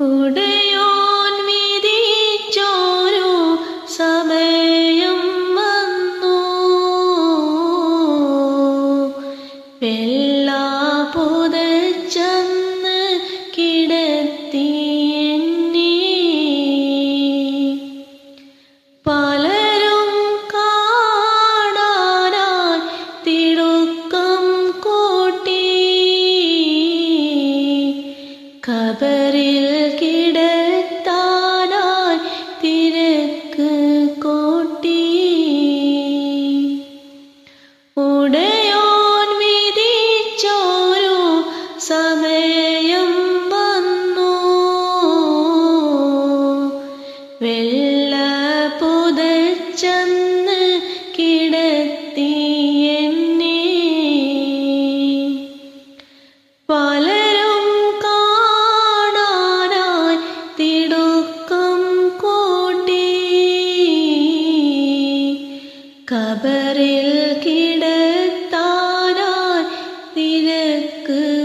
ഉടയോൻ വിധിച്ചോരു സമയം വന്നു. വെള്ള പുതച്ചന്ന് കിടത്തി പലരും കാണാനായി തിടുക്കം കൂട്ടി. കബറിൽ സമയം വന്നു. വെള്ള പുതച്ചന്ന് കിടത്തി എന്നെ. പലരും കാണാനായി തിടുക്കം കൂട്ടി. കബറിൽ കിടത്താനായി തിരക്ക്